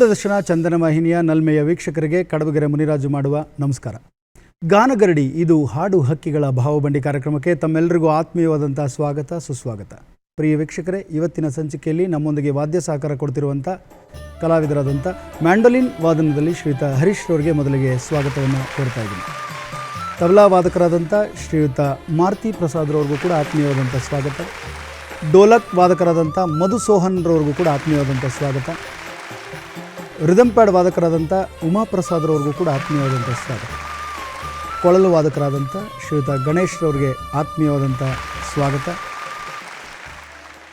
ದೂರದರ್ಶನ, ಚಂದನ ವಾಹಿನಿಯ ನಲ್ಮೆಯ ವೀಕ್ಷಕರಿಗೆ ಕಡಬಗೆರೆ ಮುನಿರಾಜು ಮಾಡುವ ನಮಸ್ಕಾರ. ಗಾನಗರಡಿ, ಇದು ಹಾಡು ಹಕ್ಕಿಗಳ ಭಾವಬಂಡಿ ಕಾರ್ಯಕ್ರಮಕ್ಕೆ ತಮ್ಮೆಲ್ಲರಿಗೂ ಆತ್ಮೀಯವಾದಂಥ ಸ್ವಾಗತ, ಸುಸ್ವಾಗತ. ಪ್ರಿಯ ವೀಕ್ಷಕರೇ, ಇವತ್ತಿನ ಸಂಚಿಕೆಯಲ್ಲಿ ನಮ್ಮೊಂದಿಗೆ ವಾದ್ಯ ಸಹಕಾರ ಕೊಡ್ತಿರುವಂಥ ಕಲಾವಿದರಾದಂಥ ಮ್ಯಾಂಡೋಲಿನ್ ವಾದನದಲ್ಲಿ ಶ್ರೀಯುತ ಹರೀಶ್ ಅವರಿಗೆ ಮೊದಲಿಗೆ ಸ್ವಾಗತವನ್ನು ಕೋರ್ತಾ ಇದ್ದೀನಿ. ತಬಲಾ ವಾದಕರಾದಂಥ ಶ್ರೀಯುತ ಮಾರುತಿ ಪ್ರಸಾದ್ರವ್ರಿಗೂ ಕೂಡ ಆತ್ಮೀಯವಾದಂಥ ಸ್ವಾಗತ. ಡೋಲಕ್ ವಾದಕರಾದಂಥ ಮಧು ಸೋಹನ್ರವ್ರಿಗೂ ಕೂಡ ಆತ್ಮೀಯವಾದಂಥ ಸ್ವಾಗತ. ರಿದಮ್ ಪ್ಯಾಡ್ ವಾದಕರಾದಂಥ ಉಮಾಪ್ರಸಾದ್ರವ್ರಿಗೂ ಕೂಡ ಆತ್ಮೀಯವಾದಂಥ ಸ್ವಾಗತ. ಕೊಳಲು ವಾದಕರಾದಂಥ ಶ್ರೀಯುತ ಗಣೇಶ್ರವ್ರಿಗೆ ಆತ್ಮೀಯವಾದಂಥ ಸ್ವಾಗತ.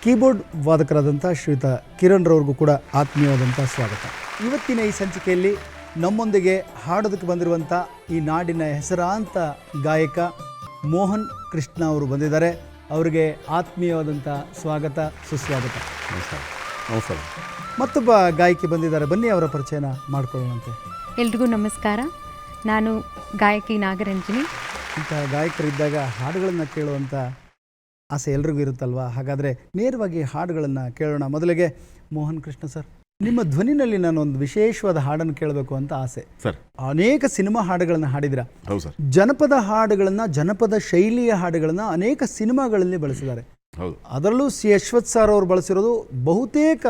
ಕೀಬೋರ್ಡ್ ವಾದಕರಾದಂಥ ಶ್ರೀಯುತ ಕಿರಣ್ರವ್ರಿಗೂ ಕೂಡ ಆತ್ಮೀಯವಾದಂಥ ಸ್ವಾಗತ. ಇವತ್ತಿನ ಈ ಸಂಚಿಕೆಯಲ್ಲಿ ನಮ್ಮೊಂದಿಗೆ ಹಾಡೋದಕ್ಕೆ ಬಂದಿರುವಂಥ ಈ ನಾಡಿನ ಹೆಸರಾಂತ ಗಾಯಕ ಮೋಹನ್ ಕೃಷ್ಣ ಅವರು ಬಂದಿದ್ದಾರೆ. ಅವರಿಗೆ ಆತ್ಮೀಯವಾದಂಥ ಸ್ವಾಗತ, ಸುಸ್ವಾಗತ. ನಮಸ್ಕಾರ. ನಮಸ್ಕಾರ. ಮತ್ತೊಬ್ಬ ಗಾಯಕಿ ಬಂದಿದ್ದಾರೆ. ಬನ್ನಿ ಅವರ ಪರಿಚಯನ ಮಾಡ್ಕೊಳ್ಳುವಂತೆ ಎಲ್ರಿಗೂ ನಮಸ್ಕಾರ. ನಾನು ಗಾಯಕಿ ನಾಗರಂಜಿನಿ. ಇಂಥ ಗಾಯಕರಿದ್ದಾಗ ಹಾಡುಗಳನ್ನು ಕೇಳುವಂಥ ಆಸೆ ಎಲ್ರಿಗೂ ಇರುತ್ತಲ್ವಾ? ಹಾಗಾದರೆ ನೇರವಾಗಿ ಹಾಡುಗಳನ್ನು ಕೇಳೋಣ. ಮೊದಲಿಗೆ ಮೋಹನ್ ಕೃಷ್ಣ ಸರ್ ನಿಮ್ಮ ಧ್ವನಿನಲ್ಲಿ ನಾನು ಒಂದು ವಿಶೇಷವಾದ ಹಾಡನ್ನು ಕೇಳಬೇಕು ಅಂತ ಆಸೆ. ಸರ್. ಅನೇಕ ಸಿನಿಮಾ ಹಾಡುಗಳನ್ನು ಹಾಡಿದಿರ ಹೌದು ಸರ್. ಜನಪದ ಹಾಡುಗಳನ್ನು ಜನಪದ ಶೈಲಿಯ ಹಾಡುಗಳನ್ನು ಅನೇಕ ಸಿನಿಮಾಗಳಲ್ಲಿ ಬಳಸಿದ್ದಾರೆ. ಹೌದು. ಅದರಲ್ಲೂ ಸಿ ಯಶ್ವತ್ ಸರ್ ಅವರು ಬಳಸಿರೋದು ಬಹುತೇಕ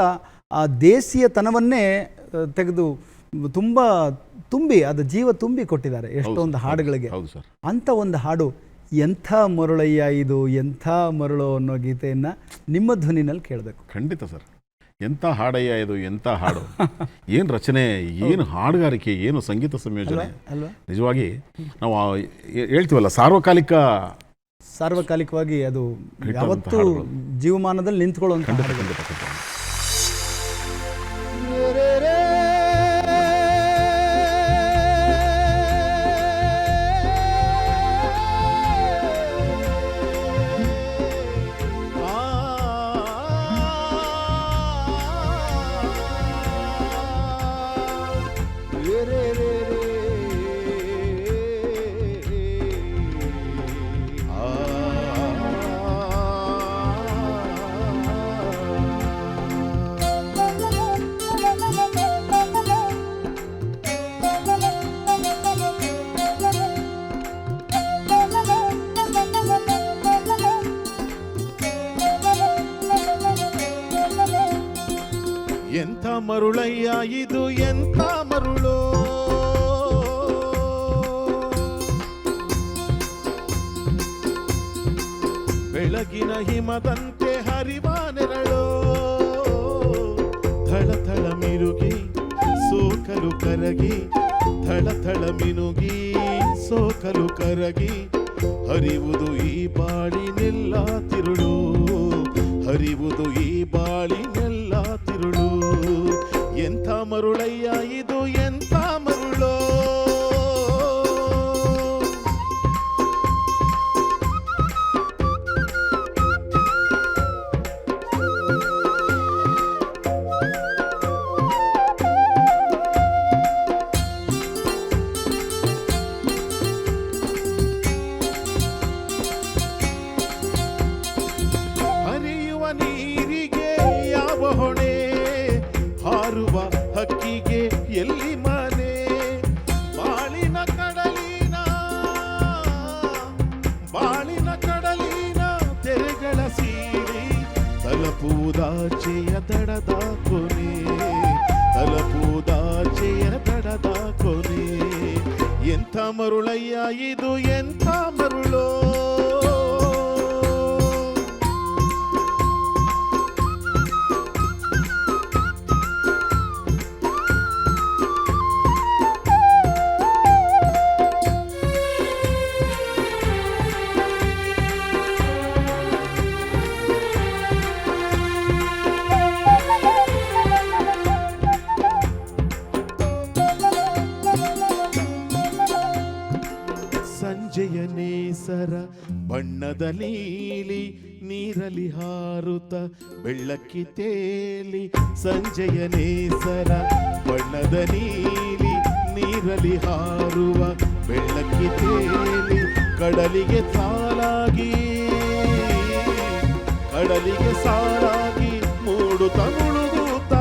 ಆ ದೇಸಿಯತನವನ್ನೇ ತೆಗೆದು ತುಂಬ ತುಂಬಿ ಅದು ಜೀವ ತುಂಬಿ ಕೊಟ್ಟಿದ್ದಾರೆ ಎಷ್ಟೊಂದು ಹಾಡುಗಳಿಗೆ. ಹೌದು ಸರ್. ಅಂಥ ಒಂದು ಹಾಡು ಎಂಥ ಮರುಳಯ್ಯ ಇದು ಎಂಥ ಮರುಳು ಅನ್ನೋ ಗೀತೆಯನ್ನು ನಿಮ್ಮ ಧ್ವನಿನಲ್ಲಿ ಕೇಳಬೇಕು. ಖಂಡಿತ ಸರ್. ಎಂಥ ಹಾಡಯ್ಯ ಇದು ಎಂಥ ಹಾಡು. ಏನು ರಚನೆ ಏನು ಹಾಡುಗಾರಿಕೆ ಏನು ಸಂಗೀತ ಸಂಯೋಜನೆ. ಅಲ್ವಾ ನಿಜವಾಗಿ ನಾವು ಹೇಳ್ತೀವಲ್ಲ ಸಾರ್ವಕಾಲಿಕ ಸಾರ್ವಕಾಲಿಕವಾಗಿ ಅದು ಯಾವತ್ತೂ. ಜೀವಮಾನದಲ್ಲಿ ನಿಂತ್ಕೊಳ್ಳುವಂಥ ಎಂಥ ಮರುಳಯ್ಯ ಇದು, ಎಂಥ ಮರುಳು? ಬೆಳಗಿನ ಹಿಮದಂತೆ ಹರಿವ ನೆರಳು? ಥಳ ಥಳ ಮಿರುಗಿ, ಸೋಕಲು ಕರಗಿ, ಥಳಥಳ ಥಳ ಮಿನುಗಿ, ಸೋಕಲು ಕರಗಿ, ಹರಿವುದು ಈ ಬಾಳಿನೆಲ್ಲ ತಿರುಳು? ಹರಿವುದು ಈ ಬಾಳಿನೆಲ್ಲ ತಿರುಳು ಎಂಥ ಮರುಳಯ್ಯ ಇದು ನೀರಲಿ ಹಾರುತ್ತ ಬೆಳ್ಳಕ್ಕಿ ತೇಲಿ, ಸಂಜೆಯ ನೇಸರ ಬಣ್ಣದ ನೀಲಿ ನೀರಲಿ ಹಾರುವ ಬೆಳ್ಳಕ್ಕಿ ತೇಲಿ, ಕಡಲಿಗೆ ಸಾಲಾಗಿ ಕಡಲಿಗೆ ಸಾಲಾಗಿ ಮೂಡು ಮುಳುಗುತ್ತ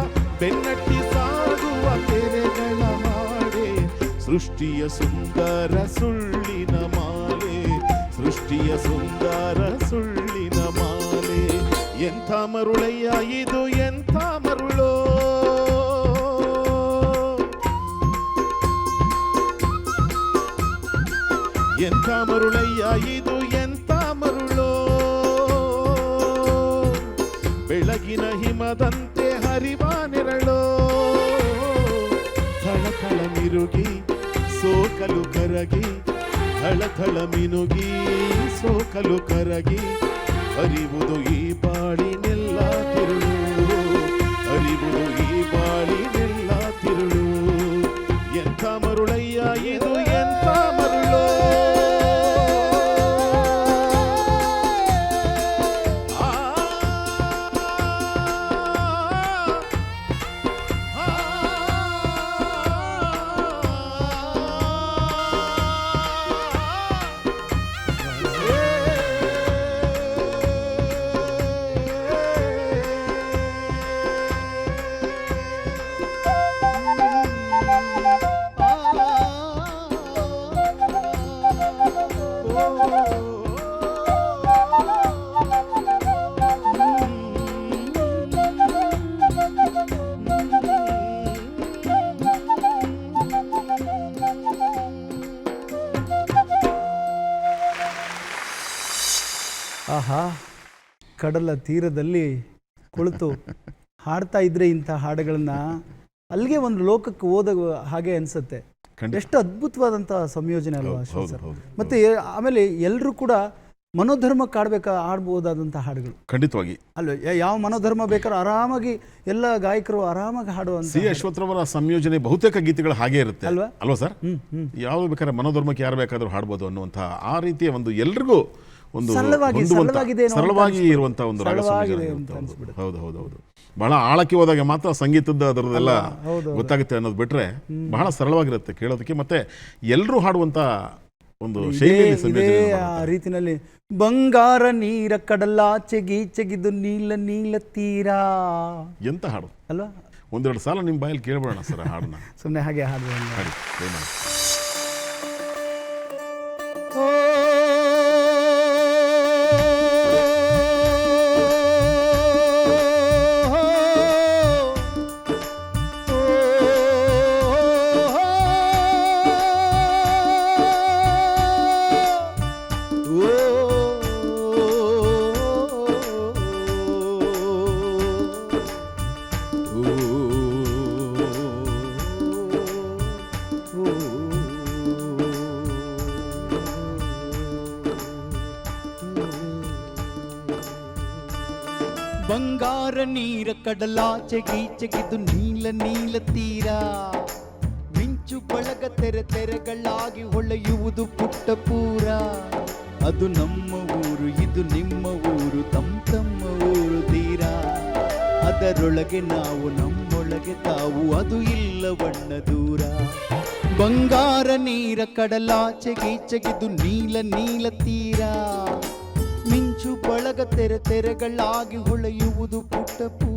ಬೆನ್ನಟ್ಟಿ ಸಾಗುವ ಸೃಷ್ಟಿಯ ಸುಂದರ ಸುಳ್ಳಿನ ಮಾಲೆ, ಸೃಷ್ಟಿಯ ಸುಂದರ ಎಂಥ ಮರುಳಯ್ಯ ಇದು ಎಂಥ ಮರುಳೋ ಎಂಥ ಮರುಳಯ್ಯ ಇದು ಎಂಥ ಮರುಳೋ ಬೆಳಗಿನ ಹಿಮದಂತೆ ಹರಿವ ನೆರಳೋ ಥಳಥಳ ಮಿರುಗಿ ಸೋಕಲು ಕರಗಿ ಥಳಥಳ ಮಿನುಗಿ ಸೋಕಲು ಕರಗಿ ಅರಿವುದು ಈ ಎಂಥ ಕಡಲ ತೀರದಲ್ಲಿ ಕುಳಿತು ಹಾಡ್ತಾ ಇದ್ರೆ ಇಂಥ ಹಾಡುಗಳನ್ನ ಅಲ್ಲಿಗೆ ಒಂದು ಲೋಕಕ್ಕೆ ಓದ ಹಾಗೆ ಅನ್ಸುತ್ತೆ. ಎಷ್ಟು ಅದ್ಭುತವಾದಂಥ ಸಂಯೋಜನೆ ಅಲ್ವಾ ಸರ್? ಮತ್ತೆ ಆಮೇಲೆ ಎಲ್ಲರೂ ಕೂಡ ಮನೋಧರ್ಮ ಕಾಡ್ಬೇಕಾ ಆಡ್ಬೋದಾದಂಥ ಹಾಡುಗಳು? ಖಂಡಿತವಾಗಿ. ಅಲ್ವ? ಯಾ- ಯಾವ ಮನೋಧರ್ಮ ಬೇಕಾದ್ರೂ ಆರಾಮಾಗಿ ಎಲ್ಲ ಗಾಯಕರು ಆರಾಮಾಗಿ ಹಾಡುವಂತ ಸಿ ಅಶ್ವಥ್ರವರ ಸಂಯೋಜನೆ ಬಹುತೇಕ ಗೀತೆಗಳು ಹಾಗೆ ಇರುತ್ತೆ. ಅಲ್ವಾ? ಅಲ್ವಾ ಸರ್? ಯಾವ ಬೇಕಾದ್ರೆ ಮನೋಧರ್ಮಕ್ಕೆ ಯಾರು ಬೇಕಾದ್ರೂ ಹಾಡ್ಬೋದು ಅನ್ನುವಂಥ ಆ ರೀತಿಯ ಒಂದು ಎಲ್ರಿಗೂ ಒಂದು ಸರಳವಾಗಿ- ಇರುವಂತಹ ಒಂದು ರಾಗ. ಹೌದು ಹೌದು ಹೌದು. ಬಹಳ ಆಳಕ್ಕೆ ಹೋದಾಗ ಮಾತ್ರ ಸಂಗೀತದ ಅದರದೆಲ್ಲ. ಗೊತ್ತಾಗುತ್ತೆ ಅನ್ನೋದು ಬಿಟ್ರೆ ಬಹಳ ಸರಳವಾಗಿರುತ್ತೆ ಕೇಳೋದಕ್ಕೆ. ಮತ್ತೆ ಎಲ್ಲರೂ ಹಾಡುವಂತ ಒಂದು ರೀತಿನಲ್ಲಿ ಬಂಗಾರ ನೀರ ಕಡಲಾಚೆಗಿ ಚೆಗಿದು ನೀಲ ನೀಲ ತೀರಾ. ಎಂತ ಹಾಡು? ಅಲ್ವಾ? ಒಂದೆರಡು ಸಲ ನಿಮ್ಮ ಬಾಯಲ್ಲಿ ಕೇಳ್ಬೋಣ ಸರ್ ಹಾಡನ್ನ. ಸುಮ್ಮನೆ ಹಾಗೆ ಹಾಡಿ ಕಡಲಾಚೆ ಗೀಚೆಗಿದು ನೀಲ ನೀಲ ತೀರ. ಮಿಂಚು ಬಳಗ ತೆರೆ ತೆರೆಗಳಾಗಿ ಹೊಳೆಯುವುದು ಪುಟ್ಟ ಪೂರ. ಅದು ನಮ್ಮ ಊರು, ಇದು ನಿಮ್ಮ ಊರು, ತಮ್ಮ ತಮ್ಮ ಊರು ತೀರ. ಅದರೊಳಗೆ ನಾವು, ನಮ್ಮೊಳಗೆ ತಾವು, ಅದು ಇಲ್ಲ ಬಣ್ಣ ದೂರ. ಬಂಗಾರ ನೀರ ಕಡಲಾಚೆ ಗೀಚೆಗಿದು ನೀಲ ನೀಲ ತೀರ. ಮಿಂಚು ಬಳಗ ತೆರೆ ತೆರೆಗಳಾಗಿ ಹೊಳೆಯುವುದು ಪುಟ್ಟ ಪೂರ.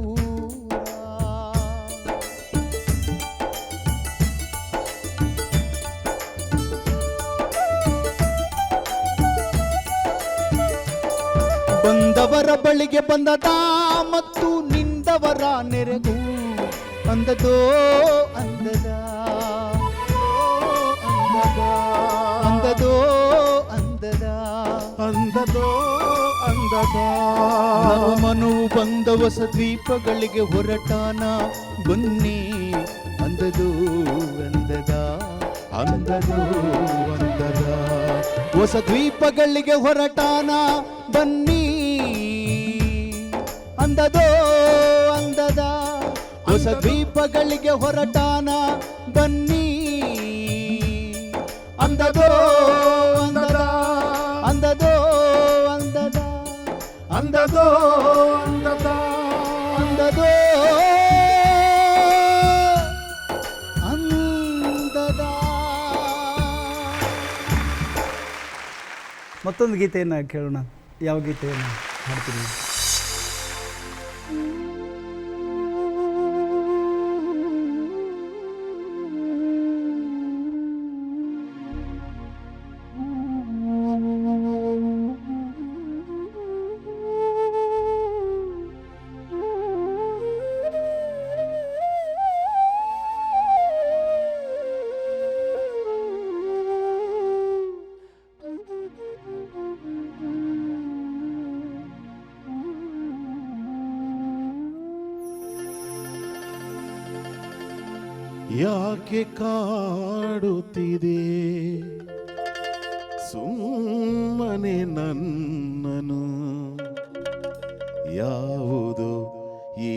ಬಂದವರ ಬಳಿಗೆ ಬಂದದ ಮತ್ತು ನಿಂದವರ ನೆರೆಗೂ ಅಂದದೋ, ಅಂದದ. ಅಂದದೋ ಅಂದದ. ಅಂದದೋ, ಅಂದದ. ನವ ಮನುವು ಬಂದ ಹೊಸ ದ್ವೀಪಗಳಿಗೆ ಹೊರಟಾನ. ಬನ್ನಿ, ಅಂದದೋ, ಅಂದದ. ಅಂದದೋ, ಅಂದದ. ಹೊಸ ದ್ವೀಪಗಳಿಗೆ ಹೊರಟಾನ. ಬನ್ನಿ ಅಂದದೋ ಅಂದದ? ಹೊಸ ದ್ವೀಪಗಳಿಗೆ ಹೊರಟಾನ ಬನ್ನಿ. ಅಂದದೋ ಅಂದದ? ಅಂದದೋ ಅಂದದ? ಅಂದದೋ ಅಂದದ? ಅಂದದೋ ಮತ್ತೊಂದು ಗೀತೆಯನ್ನು ಕೇಳೋಣ. ಯಾವ ಗೀತೆಯನ್ನು ಹಾಡ್ತೀನಿ Bye. ಯಾಕೆ ಕಾಡುತ್ತಿದೆ. ಸುಮ್ಮನೆ ನನ್ನನು ಯಾವುದು ಈ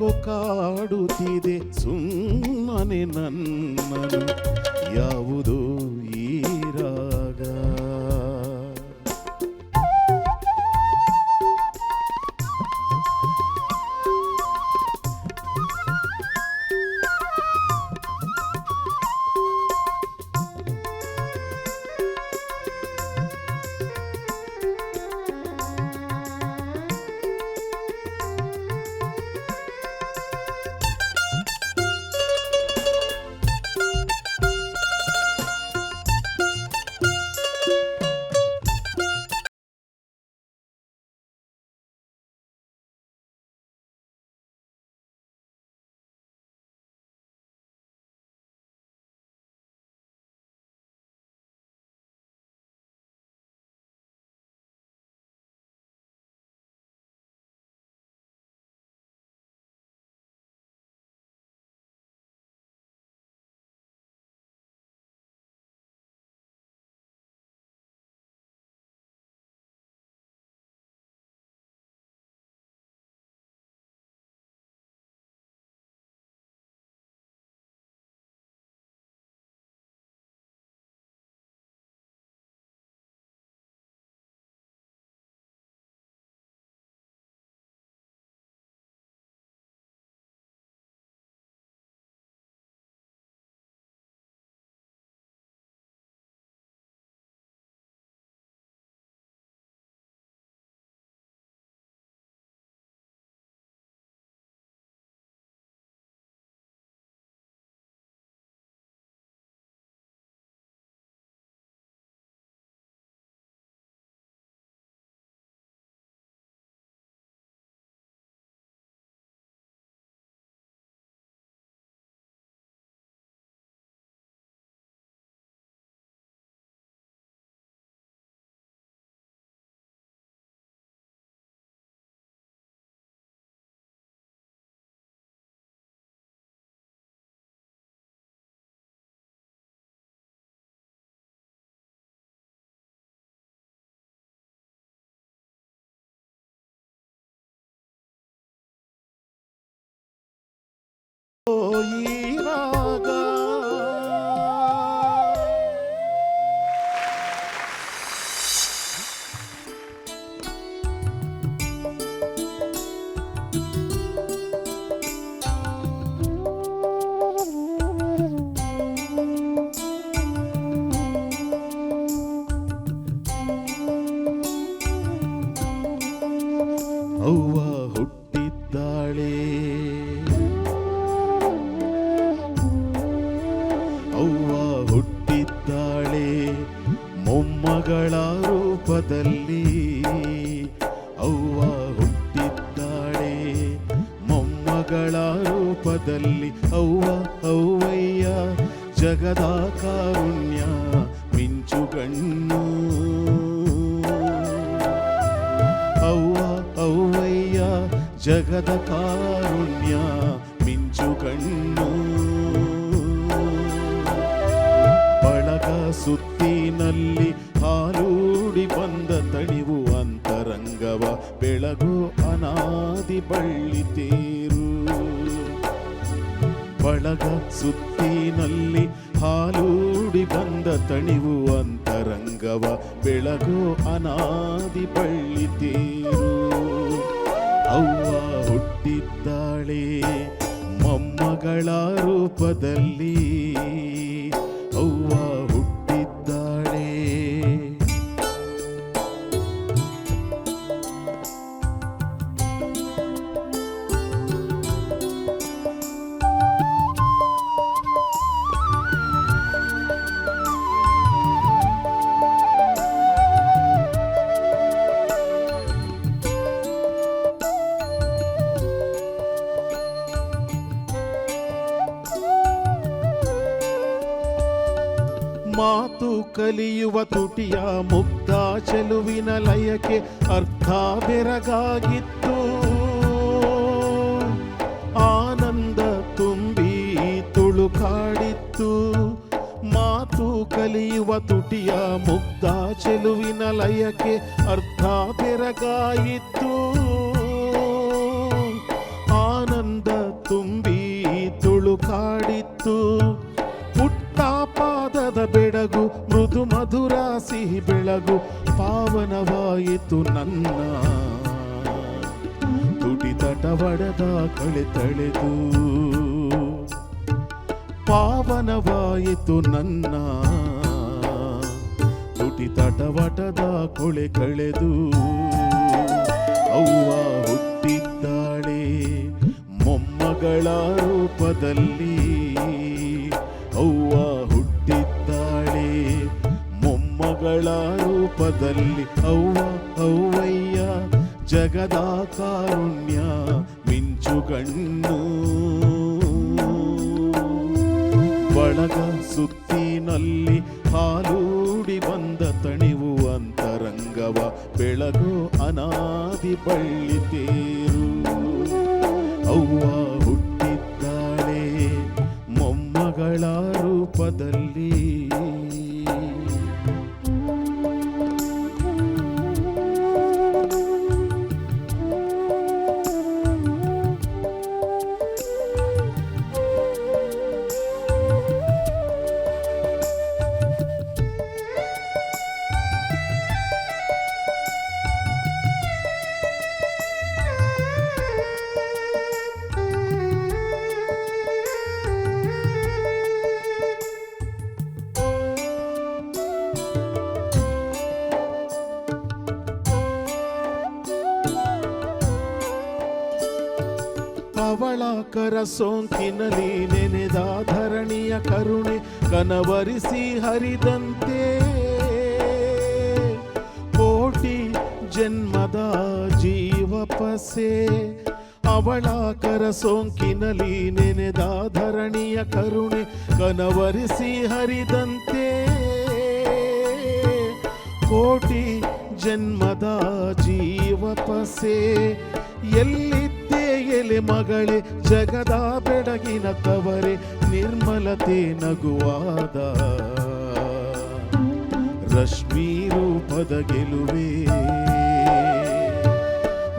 ಯಾಕೋ ಕಾಡುತ್ತಿದೆ. ಸುಮ್ಮನೆ ನನ್ನನು ಯಾವುದೋ ಬಳಗ ಸುತ್ತಿನಲ್ಲಿ ಹಾಲೂಡಿ ಬಂದ ತಣಿವು ಅಂತರಂಗವ ಬೆಳಗು ಅನಾದಿ ಬಳ್ಳಿತೀರು ಅವ್ವ ಹುಟ್ಟಿದ್ದಾಳೆ ಮೊಮ್ಮಗಳ ರೂಪದಲ್ಲಿ. ಮಾತು ಕಲಿಯುವ ತುಟಿಯ ಮುಗ್ಧ ಚೆಲುವಿನ ಲಯಕ್ಕೆ ಅರ್ಥ ಬೆರಗಾಗಿತ್ತು. ಆನಂದ ತುಂಬಿ ತುಳುಕಾಡಿತ್ತು ಮಾತು ಕಲಿಯುವ ತುಟಿಯ ಮುಗ್ಧ ಚೆಲುವಿನ ಲಯಕ್ಕೆ ಅರ್ಥ ಬೆರಗಾಯಿತು ಆನಂದ ತುಂಬಿ ತುಳುಕಾಡಿತ್ತು ಬೆಳಗು, ಮೃದು ಮಧುರ ಸಿಹಿ ಬೆಳಗು, ಪಾವನವಾಯಿತು ನನ್ನ. ತುಟಿ ತಟವಡದ ಕಳೆ ತಳೆದು, ಪಾವನವಾಯಿತು ನನ್ನ. ತುಟಿ ತಟವಟದ ಕೊಳೆ ಕಳೆದು, ಅವ್ವ ಹುಟ್ಟಿದ್ದಾಳೆ ಮೊಮ್ಮಗಳ ರೂಪದಲ್ಲಿ. ಮೊಮ್ಮಗಳ ರೂಪದಲ್ಲಿ ಅವ್ವ, ಅವ್ವಯ್ಯ ಜಗದ ಕಾರುಣ್ಯ ಮಿಂಚುಗಣ್ಣು ಬಳಗ ಸುತ್ತಿನಲ್ಲಿ ಹಾಲೂಡಿ ಬಂದ ತಣಿವು ಅಂತರಂಗವ ಬೆಳಗು ಅನಾದಿ ಬಳ್ಳಿ ತೇರು. ಅವ್ವ ಹುಟ್ಟಿದ್ದಾಳೆ ಮೊಮ್ಮಗಳ ರೂಪದಲ್ಲಿ. ಅವಳ ಕರ ಸೋಂಕಿನಲ್ಲಿ ನೆನೆದ ಧರಣಿಯ ಕರುಣೆ ಕನವರಿಸಿ ಹರಿದಂತೆ. ಕೋಟಿ ಜನ್ಮದ ಜೀವ ಪಸೆ, ಅವಳ ಕರ ಸೋಂಕಿನಲ್ಲಿ ನೆನೆದ ಧರಣಿಯ ಕರುಣೆ ಕನವರಿಸಿ ಹರಿದಂತೆ. ಕೋಟಿ ಜನ್ಮದ ಜೀವ ಪಸೆ ಎಲ್ಲಿದ್ದೆ ಎಲೆ ಮಗಳೇ, ಜಗದ ಬೆಡಗಿನ ತವರೆ, ನಿರ್ಮಲತೆ ನಗುವಾದ. ರಶ್ಮಿ ರೂಪದ ಗೆಲುವೆ.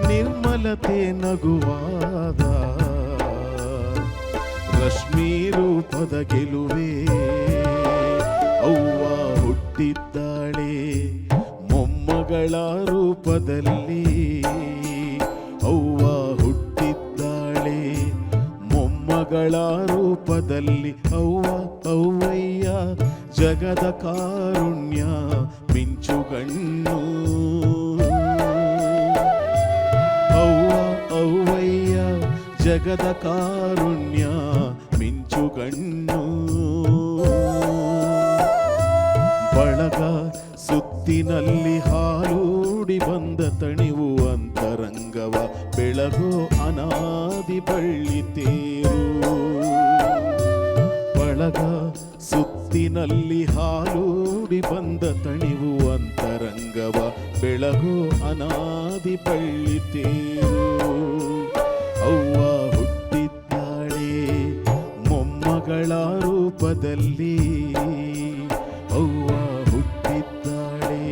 ನಿರ್ಮಲತೆ ನಗುವಾದ. ರಶ್ಮಿ ರೂಪದ ಗೆಲುವೆ. ಅವ್ವ ಹುಟ್ಟಿದ್ದಾಳೆ ಮೊಮ್ಮಗಳ ರೂಪದಲ್ಲಿ. ಮೊಮ್ಮಗಳ ರೂಪದಲ್ಲಿ ಅವ್ವ, ಅವ್ವಯ್ಯ, ಜಗದ ಕಾರುಣ್ಯ ಮಿಂಚುಗಣ್ಣು ಅವ್ವ, ಅವ್ವಯ್ಯ, ಜಗದ ಕಾರುಣ್ಯ ಮಿಂಚುಗಣ್ಣು ಬಳಗ ಸುತ್ತಿನಲ್ಲಿ ಹಾಲೂಡಿ ಬಂದ ತಣಿವು ಅಂತರಂಗವ ಬೆಳಗೋ ಅನಾದಿ ಬಳ್ಳಿ ತೇರು. ಬಳಗ ಸುತ್ತಿನಲ್ಲಿ ಹಾಲೂಡಿ ಬಂದ ತಣಿವು ಅಂತರಂಗವ ಬೆಳಗೋ ಅನಾದಿ ಬಳ್ಳಿತೇರು ಅವ್ವ ಹುಟ್ಟಿದ್ದಾಳೆ ಮೊಮ್ಮಗಳ ರೂಪದಲ್ಲಿ. ಅವ್ವ ಹುಟ್ಟಿದ್ದಾಳೆ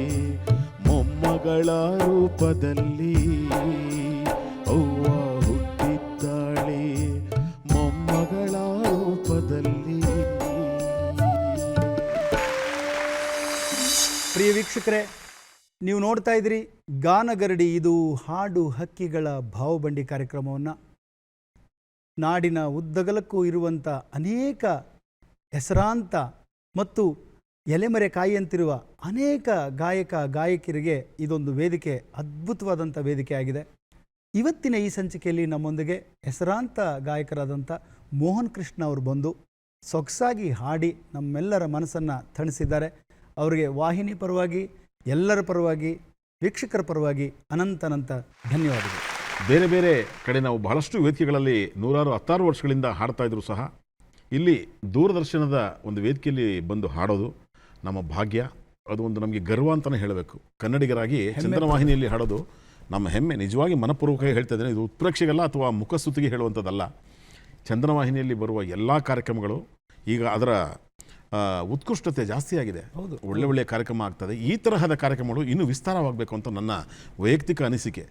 ಮೊಮ್ಮಗಳ ರೂಪದಲ್ಲಿ. ವೀಕ್ಷಕರೇ, ನೀವು ನೋಡ್ತಾ ಇದ್ರಿ ಗಾನಗರಡಿ ಇದು ಹಾಡು ಹಕ್ಕಿಗಳ ಭಾವಬಂಡಿ ಕಾರ್ಯಕ್ರಮವನ್ನು. ನಾಡಿನ ಉದ್ದಗಲಕ್ಕೂ ಇರುವಂಥ ಅನೇಕ ಹೆಸರಾಂತ ಮತ್ತು ಎಲೆಮರೆ ಕಾಯಿಯಂತಿರುವ ಅನೇಕ ಗಾಯಕ ಗಾಯಕಿಯರಿಗೆ ಇದೊಂದು ವೇದಿಕೆ ಅದ್ಭುತವಾದಂಥ ವೇದಿಕೆ ಆಗಿದೆ. ಇವತ್ತಿನ ಈ ಸಂಚಿಕೆಯಲ್ಲಿ ನಮ್ಮೊಂದಿಗೆ ಹೆಸರಾಂತ ಗಾಯಕರಾದಂಥ ಮೋಹನ್ ಕೃಷ್ಣ ಅವರು ಬಂದು ಸೊಗಸಾಗಿ ಹಾಡಿ ನಮ್ಮೆಲ್ಲರ ಮನಸ್ಸನ್ನು ತಣಿಸಿದ್ದಾರೆ. ಅವರಿಗೆ ವಾಹಿನಿ ಪರವಾಗಿ ಎಲ್ಲರ ಪರವಾಗಿ ವೀಕ್ಷಕರ ಪರವಾಗಿ ಅನಂತನಂತ ಧನ್ಯವಾದಗಳು. ಬೇರೆ ಬೇರೆ ಕಡೆ ನಾವು ಬಹಳಷ್ಟು ವೇದಿಕೆಗಳಲ್ಲಿ ನೂರಾರು ಹತ್ತಾರು ವರ್ಷಗಳಿಂದ ಹಾಡ್ತಾ ಇದ್ರು ಸಹ ಇಲ್ಲಿ ದೂರದರ್ಶನದ ಒಂದು ವೇದಿಕೆಯಲ್ಲಿ ಬಂದು ಹಾಡೋದು ನಮ್ಮ ಭಾಗ್ಯ. ಅದು ಒಂದು ನಮಗೆ ಗರ್ವ ಅಂತಲೇ ಹೇಳಬೇಕು. ಕನ್ನಡಿಗರಾಗಿ ಚಂದನ ವಾಹಿನಿಯಲ್ಲಿ ಹಾಡೋದು ನಮ್ಮ ಹೆಮ್ಮೆ. ನಿಜವಾಗಿ ಮನಪೂರ್ವಕವಾಗಿ ಹೇಳ್ತಾ ಇದ್ದೇನೆ ಇದು ಉತ್ಪ್ರೇಕ್ಷೆಗಲ್ಲ ಅಥವಾ ಮುಖಸ್ತುತಿಗೆ ಹೇಳುವಂಥದ್ದಲ್ಲ. ಚಂದನ ವಾಹಿನಿಯಲ್ಲಿ ಬರುವ ಎಲ್ಲ ಕಾರ್ಯಕ್ರಮಗಳು ಈಗ ಅದರ ಉತ್ಕೃಷ್ಟತೆ ಜಾಸ್ತಿ ಆಗಿದೆ. ಹೌದು. ಒಳ್ಳೆ ಒಳ್ಳೆಯ ಕಾರ್ಯಕ್ರಮ ಆಗ್ತದೆ. ಈ ತರಹದ ಕಾರ್ಯಕ್ರಮಗಳು ಇನ್ನೂ ವಿಸ್ತಾರವಾಗಬೇಕು ಅಂತ ನನ್ನ ವೈಯಕ್ತಿಕ ಅನಿಸಿಕೆ.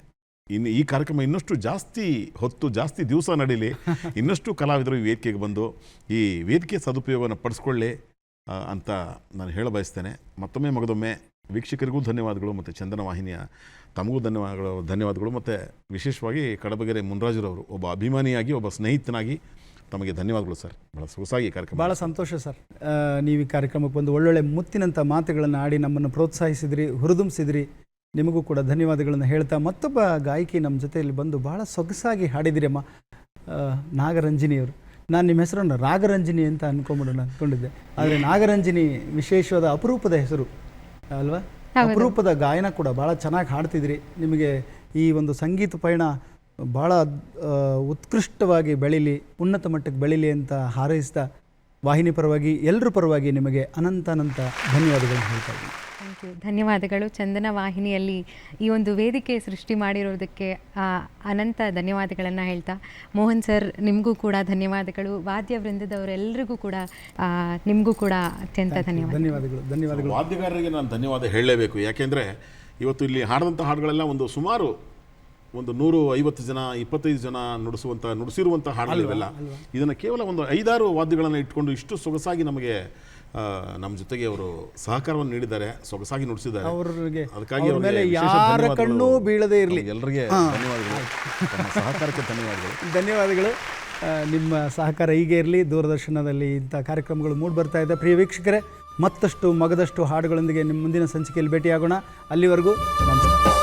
ಇನ್ನು ಈ ಕಾರ್ಯಕ್ರಮ ಇನ್ನಷ್ಟು ಜಾಸ್ತಿ ಹೊತ್ತು ಜಾಸ್ತಿ ದಿವಸ ನಡೀಲಿ. ಇನ್ನಷ್ಟು ಕಲಾವಿದರು ಈ ವೇದಿಕೆಗೆ ಬಂದು ಈ ವೇದಿಕೆ ಸದುಪಯೋಗವನ್ನು ಪಡಿಸ್ಕೊಳ್ಳಿ ಅಂತ ನಾನು ಹೇಳ ಬಯಸ್ತೇನೆ. ಮತ್ತೊಮ್ಮೆ ಮಗದೊಮ್ಮೆ ವೀಕ್ಷಕರಿಗೂ ಧನ್ಯವಾದಗಳು ಮತ್ತು ಚಂದನ ವಾಹಿನಿಯ ತಮಗೂ ಧನ್ಯವಾದಗಳು ಧನ್ಯವಾದಗಳು. ಮತ್ತು ವಿಶೇಷವಾಗಿ ಕಡಬಗೆರೆ ಮುನ್ರಾಜರವರು ಒಬ್ಬ ಅಭಿಮಾನಿಯಾಗಿ ಒಬ್ಬ ಸ್ನೇಹಿತನಾಗಿ ತಮಗೆ ಧನ್ಯವಾದಗಳು ಸರ್. ಭಾಳ ಸೊಗಸಾಗಿ ಕಾರ್ಯಕ್ರಮ ಭಾಳ ಸಂತೋಷ ಸರ್. ಆ, ನೀವು ಈ ಕಾರ್ಯಕ್ರಮಕ್ಕೆ ಬಂದು ಒಳ್ಳೊಳ್ಳೆ ಮುತ್ತಿನಂಥ ಮಾತುಗಳನ್ನು ಆಡಿ ನಮ್ಮನ್ನು ಪ್ರೋತ್ಸಾಹಿಸಿದ್ರಿ ಹುರಿದುಂಬಿಸಿದ್ರಿ. ನಿಮಗೂ ಕೂಡ ಧನ್ಯವಾದಗಳನ್ನು ಹೇಳ್ತಾ ಮತ್ತೊಬ್ಬ ಗಾಯಕಿ ನಮ್ಮ ಜೊತೆಯಲ್ಲಿ ಬಂದು ಭಾಳ ಸೊಗಸಾಗಿ ಹಾಡಿದಿರಿ ಅಮ್ಮ. ನಾಗರಂಜಿನಿ ನಾಗರಂಜಿನಿಯವರು ನಾನು ನಿಮ್ಮ ಹೆಸರನ್ನು ರಾಗರಂಜಿನಿ ಅಂತ ಅನ್ಕೊಂಬಿಡೋಣ ಅಂದ್ಕೊಂಡಿದ್ದೆ ಆದರೆ ನಾಗರಂಜಿನಿ ವಿಶೇಷವಾದ ಅಪರೂಪದ ಹೆಸರು ಅಲ್ವಾ? ಅಪರೂಪದ ಗಾಯನ ಕೂಡ ಭಾಳ ಚೆನ್ನಾಗಿ ಹಾಡ್ತಿದ್ರಿ. ನಿಮಗೆ ಈ ಒಂದು ಸಂಗೀತ ಪಯಣ ಭಾಳ ಉತ್ಕೃಷ್ಟವಾಗಿ ಬೆಳೀಲಿ ಉನ್ನತ ಮಟ್ಟಕ್ಕೆ ಬೆಳೀಲಿ ಅಂತ ಹಾರೈಸ್ತಾ ವಾಹಿನಿ ಪರವಾಗಿ ಎಲ್ಲರ ಪರವಾಗಿ ನಿಮಗೆ ಅನಂತ ಅನಂತ ಧನ್ಯವಾದಗಳನ್ನು ಹೇಳ್ತಾ ಇದ್ದೀನಿ. ಥ್ಯಾಂಕ್ ಯು ಧನ್ಯವಾದಗಳು. ಚಂದನ ವಾಹಿನಿಯಲ್ಲಿ ಈ ಒಂದು ವೇದಿಕೆ ಸೃಷ್ಟಿ ಮಾಡಿರೋದಕ್ಕೆ ಆ, ಅನಂತ ಧನ್ಯವಾದಗಳನ್ನು ಹೇಳ್ತಾ ಮೋಹನ್ ಸರ್ ನಿಮಗೂ ಕೂಡ ಧನ್ಯವಾದಗಳು. ವಾದ್ಯ ವೃಂದದವರೆಲ್ಲರಿಗೂ ಕೂಡ ನಿಮಗೂ ಕೂಡ ಅತ್ಯಂತ ಧನ್ಯವಾದ ಧನ್ಯವಾದಗಳು. ಧನ್ಯವಾದಗಳು. ವಾದ್ಯಗಾರರಿಗೆ ನಾನು ಧನ್ಯವಾದ ಹೇಳಲೇಬೇಕು. ಯಾಕೆಂದರೆ ಇವತ್ತು ಇಲ್ಲಿ ಹಾಡಿದಂಥ ಹಾಡುಗಳೆಲ್ಲ ಒಂದು ಸುಮಾರು ಒಂದು ನೂರು ಐವತ್ತು ಜನ ಇಪ್ಪತ್ತೈದು ಜನ ನುಡಿಸುವಂಥ ನುಡಿಸಿರುವಂಥ ಹಾಡುಗಳಿವೆಲ್ಲ. ಇದನ್ನು ಕೇವಲ ಒಂದು ಐದಾರು ವಾದ್ಯಗಳನ್ನು ಇಟ್ಕೊಂಡು ಇಷ್ಟು ಸೊಗಸಾಗಿ ನಮಗೆ ನಮ್ಮ ಜೊತೆಗೆ ಅವರು ಸಹಕಾರವನ್ನು ನೀಡಿದ್ದಾರೆ ಸೊಗಸಾಗಿ ನುಡಿಸಿದ್ದಾರೆ. ಅವರಿಗೆ ಅದಕ್ಕಾಗಿ ಅವ್ರ ಮೇಲೆ ಯಾರ ಕಣ್ಣು ಕಣ್ಣೂ ಬೀಳದೇ ಇರಲಿ. ಎಲ್ಲರಿಗೆ ಧನ್ಯವಾದಗಳು. ತಮ್ಮ ಸಹಕಾರಕ್ಕೆ ಧನ್ಯವಾದಗಳು. ಧನ್ಯವಾದಗಳು. ಆ, ನಿಮ್ಮ ಸಹಕಾರ ಹೀಗೆ ಇರಲಿ ದೂರದರ್ಶನದಲ್ಲಿ ಇಂಥ ಕಾರ್ಯಕ್ರಮಗಳು ಮೂಡಿ ಬರ್ತಾ ಇದೆ. ಪ್ರಿಯ ವೀಕ್ಷಕರೇ ಮತ್ತಷ್ಟು ಮಗದಷ್ಟು ಹಾಡುಗಳೊಂದಿಗೆ ನಿಮ್ಮ ಮುಂದಿನ ಸಂಚಿಕೆಯಲ್ಲಿ ಭೇಟಿಯಾಗೋಣ. ಅಲ್ಲಿವರೆಗೂ ನಮಸ್ಕಾರ.